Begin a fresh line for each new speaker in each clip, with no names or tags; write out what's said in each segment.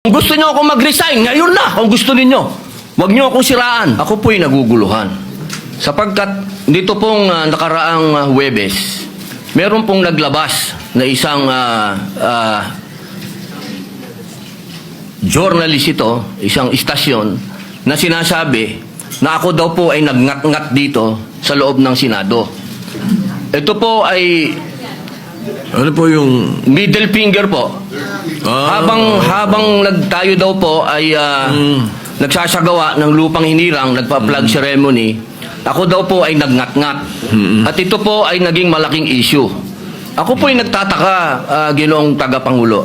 Kung gusto niyo ako mag-resign, ngayon na, kung gusto ninyo. Huwag niyo akong siraan. Ako po'y naguguluhan. Sapagkat dito pong ah, nakaraang ah, Huwebes, meron pong naglabas na isang ah, ah, journalist ito, isang istasyon, na sinasabi na ako daw po ay nagngat-ngat dito sa loob ng Senado. Ito po ay
Ano po yung...
middle finger po.
Ah,
habang habang nagtayo daw po ay ah, nagsasagawa ng lupang hinirang, nagpa-flag ceremony, ako daw po ay nagngat-ngat. At ito po ay naging malaking issue. Ako po ay nagtataka, ah, ginoong tagapangulo.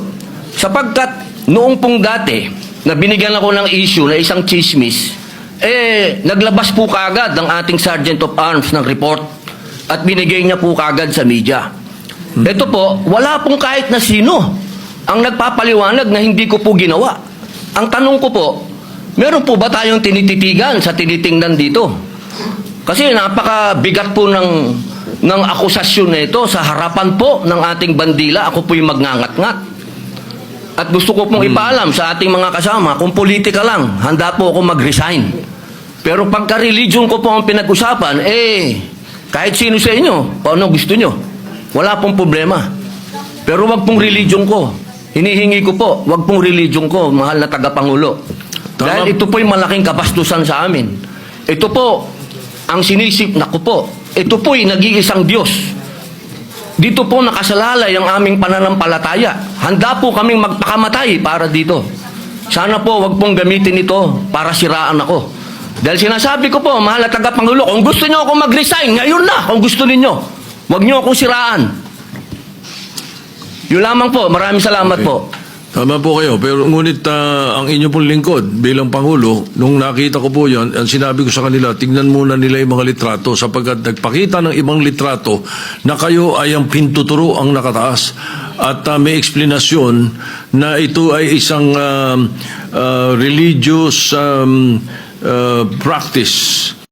Sapagkat noong pong dati, na binigyan ako ng issue na isang chismis, eh, naglabas po kagad ng ating Sergeant of Arms ng report at binigay niya po kagad sa media. Ito po, wala pong kahit na sino ang nagpapaliwanag na hindi ko po ginawa. Ang tanong ko po, meron po ba tayong tinititigan sa tinitingnan dito? Kasi napakabigat po ng, ng akusasyon na ito sa harapan po ng ating bandila. Ako po yung magngangat-ngat. At gusto ko pong ipaalam sa ating mga kasama, kung politika lang, handa po ako mag-resign. Pero pagka religion ko po ang pinag-usapan, eh, kahit sino sa inyo, kung ano gusto nyo, wala pong problema. Pero wag pong religion ko. Hinihingi ko po, wag pong religion ko, mahal na tagapangulo.
Tama.
Dahil ito po'y malaking kapastusan sa amin. Ito po, ang sinisip, naku po, ito po'y nag-iisang Diyos. Dito po nakasalalay ang aming pananampalataya. Handa po kaming magpakamatay para dito. Sana po wag pong gamitin ito para siraan ako. Dahil sinasabi ko po, mahal na tagapangulo, kung gusto niyo ako mag-resign, ngayon na, kung gusto ninyo. Huwag niyo akong siraan. Yun lamang po. Maraming salamat po.
Tama po kayo, pero ngunit ah, ang inyo pong lingkod bilang Pangulo, nung nakita ko po yan, ang sinabi ko sa kanila, tingnan muna nila yung mga litrato sapagkat nagpakita ng ibang litrato na kayo ay ang pintuturo ang nakataas at ah, may eksplanasyon na ito ay isang um, ah, religious um, ah, practice